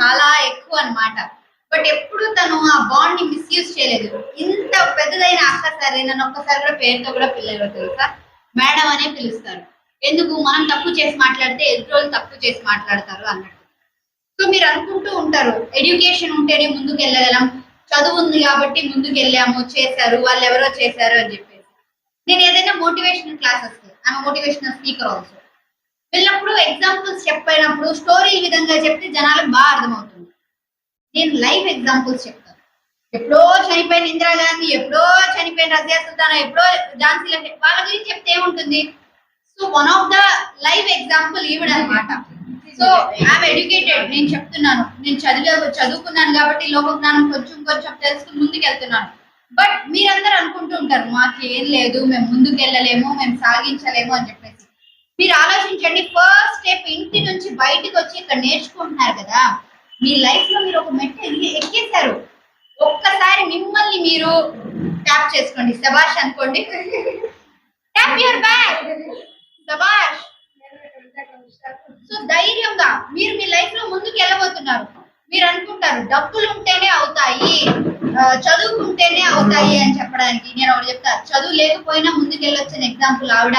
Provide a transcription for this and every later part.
చాలా ఎక్కువ అన్నమాట. బట్ ఎప్పుడు తను ఆ బాండ్ని మిస్యూజ్ చేయలేదు. ఇంత పెద్దదైన అక్క సరే నన్ను ఒక్కసారి కూడా పేరుతో కూడా పిల్లలు తెలుసా? మేడం అనే పిలుస్తారు. ఎందుకు? మనం తప్పు చేసి మాట్లాడితే ఎదురోళ్ళు తప్పు చేసి మాట్లాడతారు అన్నట్టు. సో మీరు అనుకుంటూ ఉంటారు ఎడ్యుకేషన్ ఉంటేనే ముందుకు వెళ్ళగలం చదువు ఉంది కాబట్టి ముందుకు వెళ్ళాము చేశారు. వాళ్ళు ఎవరో చేశారు అని చెప్పేసి. నేను ఏదైనా మోటివేషనల్ క్లాసెస్ ఆమె మోటివేషనల్ స్పీకర్ ఆల్సో వెళ్ళినప్పుడు ఎగ్జాంపుల్స్ చెప్పినప్పుడు స్టోరీ విధంగా చెప్తే జనాలకు బాగా అర్థమవుతుంది. నేను లైవ్ ఎగ్జాంపుల్స్ చెప్తాను. ఎప్పుడో చనిపోయిన ఇందిరాగాంధీ ఎప్పుడో చనిపోయిన రజియా సుల్తానా ఎప్పుడో ఝాన్సీ లక్ష్మి వాళ్ళ గురించి చెప్తే ఏముంటుంది? So one of the live example ఈవిడ అనమాట సో ఐఎమ్ ఎడ్యుకేటెడ్ నేను చెప్తున్నాను. నేను చదివే చదువుకున్నాను కాబట్టి లోక జ్ఞానం కొంచెం కొంచెం తెలుసుకుని ముందుకు వెళ్తున్నాను బట్ మీరందరూ అనుకుంటూ ఉంటారు మాకు ఏం లేదు మేము ముందుకు వెళ్ళలేము మేము సాగించలేము అని చెప్పి. మీరు ఆలోచించండి ఫస్ట్ స్టెప్ ఇంటి నుంచి బయటకు వచ్చి ఇక్కడ నేర్చుకుంటున్నారు కదా. మీ లైఫ్లో మీరు ఒక మెట్టు ఎక్కేశారు. ఒక్కసారి మిమ్మల్ని మీరు ట్యాప్ చేసుకోండి. సబాష్ అనుకోండి. ట్యాప్ యువర్ బ్యాక్ సబాష్ సో ధైర్యంగా మీరు మీ లైఫ్లో ముందుకు వెళ్ళబోతున్నారు. మీరు అనుకుంటారు డబ్బులు ఉంటేనే అవుతాయి చదువుకుంటేనే అవుతాయి అని చెప్పడానికి నేను ఒకటి చెప్తా. చదువు లేకపోయినా ముందుకు వెళ్ళొచ్చని ఎగ్జాంపుల్ ఆవిడ.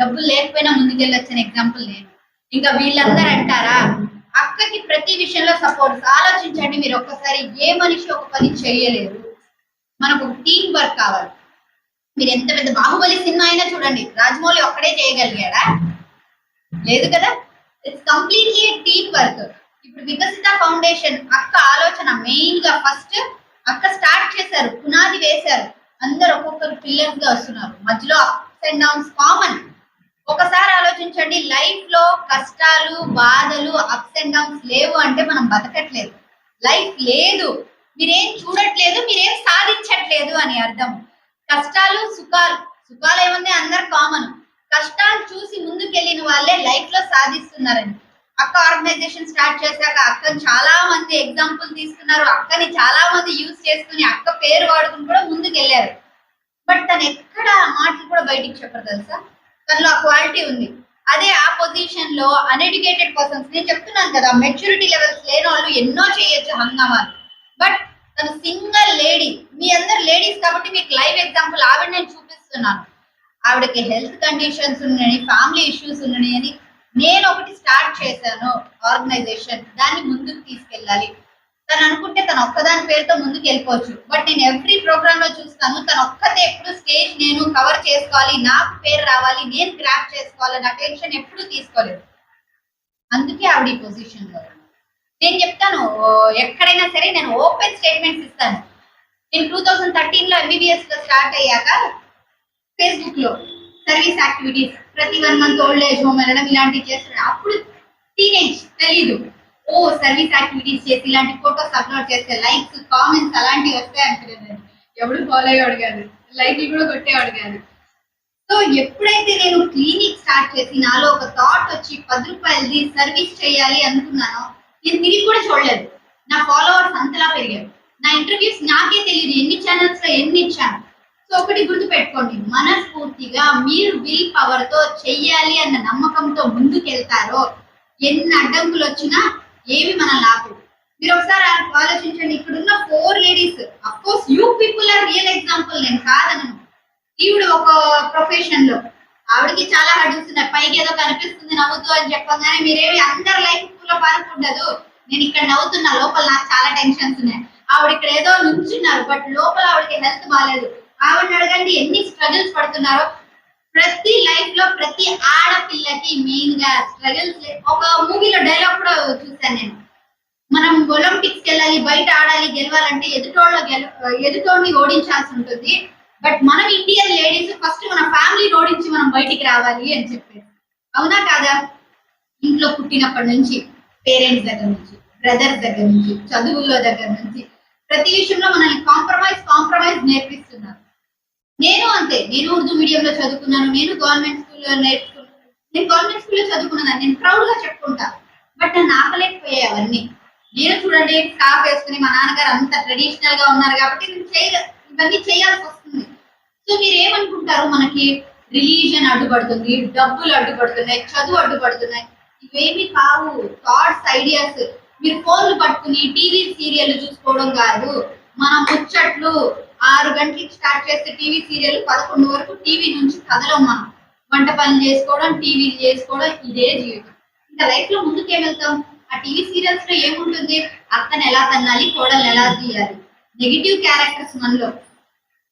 డబ్బులు లేకపోయినా ముందుకెళ్ళొచ్చిన ఎగ్జాంపుల్ నేను. ఇంకా వీళ్ళందరూ అంటారా? అక్కకి ప్రతి విషయంలో సపోర్ట్ ఆలోచించండి మీరు ఒక్కసారి ఏ మనిషి ఒక పని చేయలేరు. మనకు టీం వర్క్ కావాలి. మీరు ఎంత పెద్ద బాహుబలి సినిమా అయినా చూడండి రాజమౌళి ఒక్కడే చేయగలిగాడా? లేదు కదా? ఇట్స్ కంప్లీట్లీ టీమ్ వర్క్ ఇప్పుడు వికసిత ఫౌండేషన్ అక్క ఆలోచన మెయిన్గా ఫస్ట్ అక్క స్టార్ట్ చేశారు పునాది వేశారు. అందరు ఒక్కొక్కరు పిల్లర్స్గా వస్తున్నారు. మధ్యలో అప్స్ అండ్ డౌన్స్ కామన్ ఒకసారి ఆలోచించండి లైఫ్లో కష్టాలు బాధలు అప్స్ అండ్ డౌన్స్ లేవు అంటే మనం బతకట్లేదు. లైఫ్ లేదు. మీరేం చూడట్లేదు మీరేం సాధించట్లేదు అని అర్థం. కష్టాలు సుఖాలు సుఖాలు ఏముంది? అందరు కామన్ కష్టాలు చూసి ముందుకెళ్ళిన వాళ్ళే లైఫ్లో సాధిస్తున్నారని. అక్క ఆర్గనైజేషన్ స్టార్ట్ చేశాక అక్కని చాలా మంది ఎగ్జాంపుల్ తీసుకున్నారు. అక్కని చాలా మంది యూజ్ చేసుకుని అక్క పేరు వాడుకుని కూడా ముందుకెళ్ళారు. బట్ తను ఎక్కడ మాటలు కూడా బయటికి చెప్పరు తెలుసా? తనలో ఆ క్వాలిటీ ఉంది. అదే ఆ పొజిషన్లో అన్ఎడ్యుకేటెడ్ పర్సన్స్ నేను చెప్తున్నాను కదా మెచ్యూరిటీ లెవెల్స్ లేని వాళ్ళు ఎన్నో చేయొచ్చు హంగామాలు. బట్ తను సింగల్ లేడీ మీ అందరు లేడీస్ కాబట్టి మీకు లైవ్ ఎగ్జాంపుల్ ఆవిడ నేను చూపిస్తున్నాను. ఆవిడకి హెల్త్ కండిషన్స్ ఉన్నాయి ఫ్యామిలీ ఇష్యూస్ ఉన్నాయని అని నేను ఒకటి స్టార్ట్ చేశాను ఆర్గనైజేషన్ దాన్ని ముందుకు తీసుకెళ్ళాలి. తను అనుకుంటే తను ఒక్కదాని పేరుతో ముందుకు వెళ్ళిపోవచ్చు బట్ నేను ఎవ్రీ ప్రోగ్రామ్లో చూస్తాను తను ఒక్కతే ఎప్పుడు స్టేజ్ నేను కవర్ చేసుకోవాలి నాకు పేరు రావాలి నేను గ్రాప్ చేసుకోవాలి నా టెన్షన్ ఎప్పుడు తీసుకోలేదు. అందుకే ఆవిడ ఈ పొజిషన్లో నేను చెప్తాను ఎక్కడైనా సరే నేను ఓపెన్ స్టేట్మెంట్స్ ఇస్తాను. నేను టూ థౌజండ్ థర్టీన్లో ఎంబీబీఎస్లో స్టార్ట్ అయ్యాక ఫేస్బుక్లో సర్వీస్ యాక్టివిటీస్ ప్రతి one month old age home వెళ్ళడం ఇలాంటివి చేస్తున్నాను. అప్పుడు టీనేజ్ తెలీదు. ఓ సర్వీస్ యాక్టివిటీస్ చేసి ఇలాంటి ఫోటోస్ అప్లోడ్ చేస్తే లైక్స్ కామెంట్స్ అలాంటివి వస్తాయి అనుకునేది ఎవడు ఫాలో అయ్యేవాడు కాదు. లైక్లు కూడా కొట్టేవాడు కాదు. సో ఎప్పుడైతే నేను క్లినిక్ స్టార్ట్ చేసి నాలో ఒక థాట్ వచ్చి పది రూపాయలది సర్వీస్ చేయాలి అనుకున్నానో నేను తిరిగి కూడా చూడలేదు. నా ఫాలోవర్స్ అంతలా పెరిగారు. నా ఇంటర్వ్యూస్ నాకే తెలియదు ఎన్ని ఛానల్స్లో ఎన్ని ఇచ్చాను? సో ఒకటి గుర్తు పెట్టుకోండి మనస్ఫూర్తిగా మీరు విల్ పవర్తో చెయ్యాలి అన్న నమ్మకంతో ముందుకెళ్తారో ఎన్ని అడ్డంకులు వచ్చినా ఏవి మన లాభం మీరు ఒకసారి ఆలోచించండి ఇక్కడ ఉన్న four ladies of course you people are real example నేను కాదనను. ఈవిడ ఒక ప్రొఫెషన్లో ఆవిడకి చాలా హర్డిల్స్ ఉన్నాయి. పైకి ఏదో కనిపిస్తుంది నవ్వుతూ అని చెప్పగానే మీరేమి అందరి లైఫ్లో పనుకుండదు నేను ఇక్కడ నవ్వుతున్నా లోపల నాకు చాలా టెన్షన్స్ ఉన్నాయి. ఆవిడ ఇక్కడ ఏదో నుంచున్నారు బట్ లోపల ఆవిడకి హెల్త్ బాగాలేదు ఆవిడని అడగండి ఎన్ని స్ట్రగుల్స్ పడుతున్నారో. ప్రతి లైఫ్లో ప్రతి ఆడపిల్లకి మెయిన్గా స్ట్రగుల్స్ ఒక మూవీలో డైలాగ్ కూడా చూసాను నేను. మనం ఒలింపిక్స్ వెళ్ళాలి బయట ఆడాలి గెలవాలంటే ఎదుటోళ్ళ గెల ఎదుటోడిని ఓడించాల్సి ఉంటుంది. బట్ మనం ఇండియన్ లేడీస్ ఫస్ట్ మన ఫ్యామిలీని ఓడించి మనం బయటికి రావాలి అని చెప్పేసి. అవునా కాదా? ఇంట్లో పుట్టినప్పటి నుంచి పేరెంట్స్ దగ్గర నుంచి బ్రదర్స్ దగ్గర నుంచి చదువుల దగ్గర నుంచి ప్రతి విషయంలో మనల్ని కాంప్రమైజ్ కాంప్రమైజ్ నేర్పిస్తున్నారు. నేను అంతే నేను ఉర్దూ మీడియంలో చదువుకున్నాను నేను గవర్నమెంట్ స్కూల్లో నేర్చుకున్నాను. నేను గవర్నమెంట్ స్కూల్లో చదువుకున్నాను నేను ప్రౌడ్గా చెప్పుకుంటా. బట్ నన్ను ఆపలేకపోయాయి అవన్నీ. నేను చూడండి స్కార్ఫ్ వేసుకుని మా నాన్నగారు అంత ట్రెడిషనల్గా ఉన్నారు కాబట్టి నేను చేయ ఇవన్నీ చేయాల్సి వస్తుంది. సో మీరు ఏమనుకుంటారు మనకి రిలీజన్ అడ్డుపడుతుంది డబ్బులు అడ్డుపడుతున్నాయి చదువు అడ్డుపడుతున్నాయి. ఇవేమి కావు. థాట్స్ ఐడియాస్ మీరు ఫోన్లు పట్టుకుని టీవీ సీరియల్ చూసుకోవడం కాదు. మన ముచ్చట్లు ఆరు గంటలకి స్టార్ట్ చేస్తే టీవీ సీరియల్ పదకొండు వరకు టీవీ నుంచి కదలం మనం. వంట పని చేసుకోవడం టీవీ చేసుకోవడం ఇదే జీవితం. ఇంకా లైఫ్లో ముందుకు వెళ్తాం ఆ టీవీ సీరియల్స్లో ఏముంటుంది? అత్తను ఎలా తన్నాలి? కోడల్ని ఎలా తీయాలి? నెగిటివ్ క్యారెక్టర్స్ మనలో.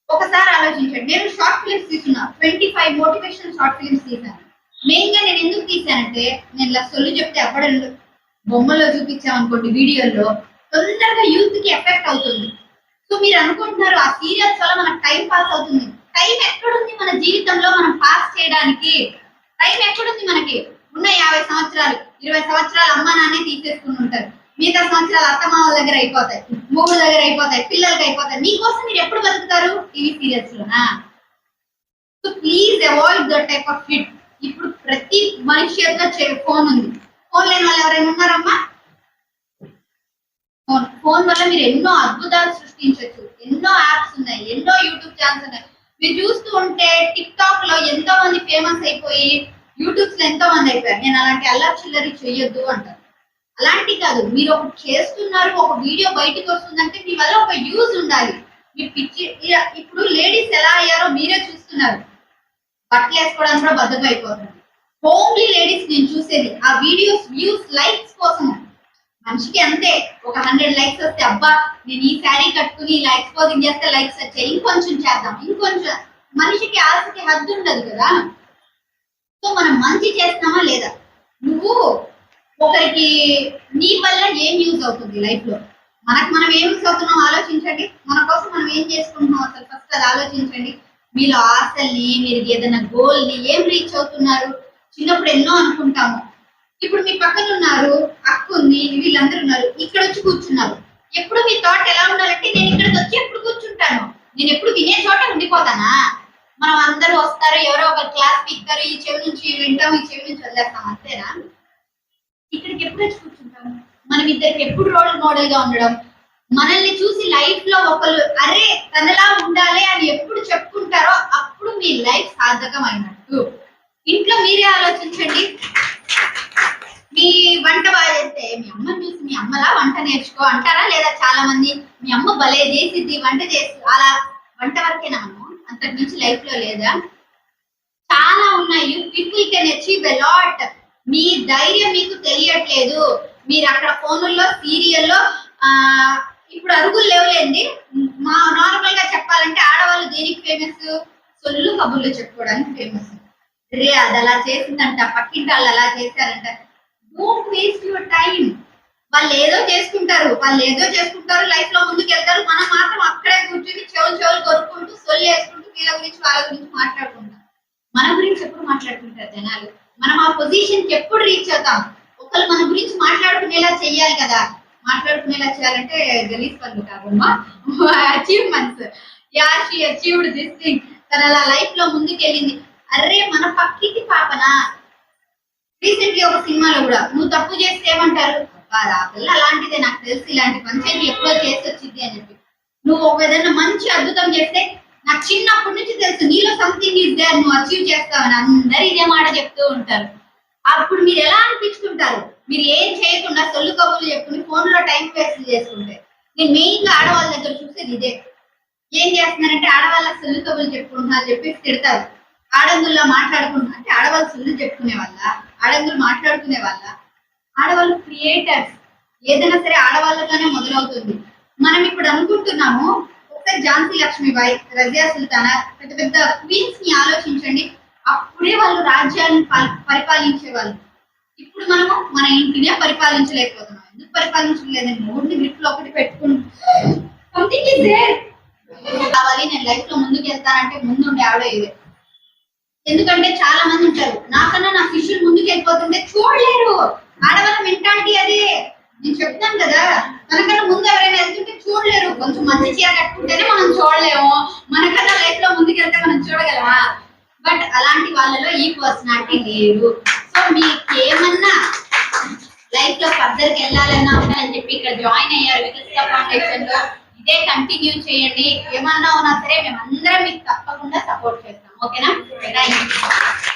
ఒకసారి ఆలోచించండి. నేను షార్ట్ ఫిల్మ్స్ తీసుకున్నా twenty five motivation short films తీసాను మెయిన్గా నేను ఎందుకు తీసానంటే నేను ఇలా సొల్లు చెప్తే అప్పుడే బొమ్మలో చూపించామనుకోండి వీడియోలో తొందరగా యూత్కి ఎఫెక్ట్ అవుతుంది. సో మీరు అనుకుంటున్నారు ఆ సీరియల్స్ వల్ల మనకు టైం పాస్ అవుతుంది. టైం ఎక్కడుంది మన జీవితంలో మనం పాస్ చేయడానికి? టైం ఎక్కడుంది మనకి? ఉన్న యాభై సంవత్సరాలు ఇరవై సంవత్సరాలు అమ్మ నాన్నే తీసేసుకుని ఉంటారు. మిగతా సంవత్సరాలు అత్తమామల దగ్గర అయిపోతాయి మూగుల దగ్గర అయిపోతాయి పిల్లలకి అయిపోతాయి. మీకోసం మీరు ఎప్పుడు బతుకుతారు? టీవీ సీరియల్స్ లోనా? So please avoid the type of fit ఇప్పుడు ప్రతి మనిషి యొక్క ఫోన్ ఉంది. ఫోన్ లేని వాళ్ళు ఎవరైనా ఉన్నారమ్మా? ఫోన్. ఫోన్ వల్ల మీరు ఎన్నో అద్భుతాలు సృష్టించవచ్చు ఎన్నో యాప్స్ ఉన్నాయి ఎన్నో యూట్యూబ్ ఛానల్స్ ఉన్నాయి. మీరు చూస్తూ ఉంటే టిక్ టాక్లో ఎంతో మంది ఫేమస్ అయిపోయి యూట్యూబ్స్లో ఎంతో మంది అయిపోయారు. నేను అలాంటి అల్లరి చిల్లరి చెయ్యొద్దు అంటారు. అలాంటి కాదు మీరు ఒకటి చేస్తున్నారు ఒక వీడియో బయటకు వస్తుందంటే మీ వల్ల ఒక యూజ్ ఉండాలి. మీ పిచ్చి ఇప్పుడు లేడీస్ ఎలా అయ్యారో మీరే చూస్తున్నారు. బట్టలు వేసుకోవడానికి కూడా బద్దకం అయిపోతుంది హోమ్లీ లేడీస్ నేను చూసేది ఆ వీడియోస్ వ్యూస్ లైక్స్ కోసం మనిషికి అంతే. ఒక హండ్రెడ్ లైక్స్ వస్తే అబ్బా నేను ఈ శారీ కట్టుకుని ఇలా ఎక్స్పోజింగ్ చేస్తే లైక్స్ వచ్చాయి. ఇంకొంచెం చేద్దాం ఇంకొంచెం. మనిషికి ఆశకి హద్దు ఉండదు కదా. సో మనం మంచి చేస్తున్నామా లేదా? నువ్వు ఒకరికి నీ వల్ల ఏం యూజ్ అవుతుంది లైఫ్లో? మనకు మనం ఏం యూజ్ అవుతున్నాం ఆలోచించండి. మన కోసం మనం ఏం చేసుకుంటున్నాం అసలు ఫస్ట్ అది ఆలోచించండి. మీలో ఆశల్ని మీరు ఏదైనా గోల్ని ఏం రీచ్ అవుతున్నారు? చిన్నప్పుడు ఎన్నో అనుకుంటాము. ఇప్పుడు మీ పక్కన ఉన్నారు అక్క ఉంది వీళ్ళందరూ ఉన్నారు ఇక్కడ వచ్చి కూర్చున్నారు. ఎప్పుడు మీ థాట్ ఎలా ఉండాలంటే నేను ఇక్కడికి వచ్చి ఎప్పుడు కూర్చుంటాను? నేను ఎప్పుడు వినే చోట ఉండిపోతానా? మనం అందరూ వస్తారు ఎవరో ఒక క్లాస్ పీక్తారు ఈ చెవి నుంచి వింటాం ఈ చెవి నుంచి వదిలేస్తాం అంతేనా? ఇక్కడికి ఎప్పుడు వచ్చి కూర్చుంటాం మనం ఇద్దరికి ఎప్పుడు రోల్ మోడల్గా ఉండడం? మనల్ని చూసి లైఫ్లో ఒకరు అరే తనలా ఉండాలి అని ఎప్పుడు చెప్పుకుంటారో అప్పుడు మీ లైఫ్ సార్థకమైనట్టు. ఇంట్లో మీరే ఆలోచించండి. మీ వంట బాగా చేస్తే మీ అమ్మని చూసి మీ అమ్మలా వంట నేర్చుకో అంటారా? లేదా చాలా మంది మీ అమ్మ భలే చేసిద్ది వంట చేసి అలా వంట వరకేనా మనము అంతకు మించి లైఫ్లో లేదా? చాలా ఉన్నాయి. People can achieve a lot మీ ధైర్యం మీకు తెలియట్లేదు. మీరు అక్కడ ఫోనుల్లో సీరియల్లో ఆ ఇప్పుడు అరుగులు లేవులేండి. మా నార్మల్గా చెప్పాలంటే ఆడవాళ్ళు దేనికి ఫేమస్ సొల్లు కబుర్లు చెప్పుకోవడానికి ఫేమస్ రే అది అలా చేసిందంట. పక్కింటి వాళ్ళు అలా చేశారంట. డోంట్ వేస్ట్ యువర్ టైం వాళ్ళు ఏదో చేసుకుంటారు వాళ్ళు ఏదో చేసుకుంటారు లైఫ్లో ముందుకు వెళ్తారు మనం మాత్రం అక్కడే కూర్చొని చెవులు చెవులు కొనుక్కుంటూ సొల్లు వేసుకుంటూ వీళ్ళ గురించి వాళ్ళ గురించి మాట్లాడుకుంటాం. మన గురించి ఎప్పుడు మాట్లాడుకుంటారు జనాలు? మనం ఆ పొజిషన్కి ఎప్పుడు రీచ్ అవుతాం? ఒకళ్ళు మన గురించి మాట్లాడుకునేలా చెయ్యాలి కదా. మాట్లాడుకునేలా చేయాలంటే గలీజ్ పనులు కాకుండా achievements yeah she achieved this thing తన అలా లైఫ్లో ముందుకెళ్ళింది. అరే మన పక్కింటి పాపనా? రీసెంట్లీ ఒక సినిమాలో కూడా నువ్వు తప్పు చేస్తే ఏమంటారు? ఆ పిల్ల అలాంటిదే నాకు తెలుసు ఇలాంటి పంచాయతీ ఎప్పుడో చేసి వచ్చింది అని చెప్పి. నువ్వు ఒక ఏదైనా మంచి అద్భుతం చేస్తే నాకు చిన్నప్పటి నుంచి తెలుసు నీలో సంథింగ్ ఇస్ దేర్ నువ్వు అచీవ్ చేస్తావని అందరు ఇదే మాట చెప్తూ ఉంటారు. అప్పుడు మీరు ఎలా అనిపించుకుంటారు? మీరు ఏం చేయకుండా సొల్లు కబుర్లు చెప్పుకుని ఫోన్లో టైం వేస్ట్ చేసుకుంటే. నేను మెయిన్గా ఆడవాళ్ళ దగ్గర చూసేది ఇదే. ఏం చేస్తున్నారంటే ఆడవాళ్ళ సొల్లు కబుర్లు చెప్పుకుంటున్నారు చెప్పేసి తిడతారు. ఆడంగుల్లో మాట్లాడుకుంటున్నా అంటే ఆడవాళ్ళు సొల్లు చెప్పుకునే వాళ్ళ. ఆడంగులు మాట్లాడుకునే వాళ్ళ. ఆడవాళ్ళు క్రియేటర్స్ ఏదైనా సరే ఆడవాళ్ళతోనే మొదలవుతుంది. మనం ఇప్పుడు అనుకుంటున్నాము ఒకసారి ఝాన్సీ లక్ష్మీబాయి రజియా సుల్తానా పెద్ద పెద్ద క్వీన్స్ని ఆలోచించండి. అప్పుడే వాళ్ళు రాజ్యాన్ని పరి- పరిపాలించే వాళ్ళు ఇప్పుడు మనము మన ఇంటినే పరిపాలించలేకపోతున్నాం. ఎందుకు పరిపాలించలేదండి మూడుని గ్రిప్లో ఒకటి పెట్టుకుంటూ సంథింగ్ ఇస్ దేర్ కావాలి నేను లైఫ్లో ముందుకు వెళ్తానంటే ముందుండే ఆవిడ ఇదే. ఎందుకంటే చాలా మంది ఉంటారు. నాకన్నా నా శిష్యులు ముందుకు వెళ్ళిపోతుంటే చూడలేరు. ఆడవాళ్ళ మెంటాలిటీ అదే. నేను చెప్తాను కదా మనకన్నా ముందు ఎవరైనా వెళ్తుంటే చూడలేరు. కొంచెం మంచి చీర కట్టుకుంటేనే మనం చూడలేము. మనకన్నా లైఫ్లో ముందుకు వెళ్తే మనం చూడగలమా? బట్ అలాంటి వాళ్ళలో ఈ పర్సనాలిటీ లేదు. సో మీకు ఏమన్నా లైఫ్లో ఫర్దర్కి వెళ్ళాలన్నా అని చెప్పి ఇక్కడ జాయిన్ అయ్యారు వికసిత ఫౌండేషన్లో ఇదే కంటిన్యూ చేయండి. ఏమన్నా ఉన్నా సరే మేమందరం మీకు తప్పకుండా సపోర్ట్ చేస్తాం. ఓకేనా? థ్యాంక్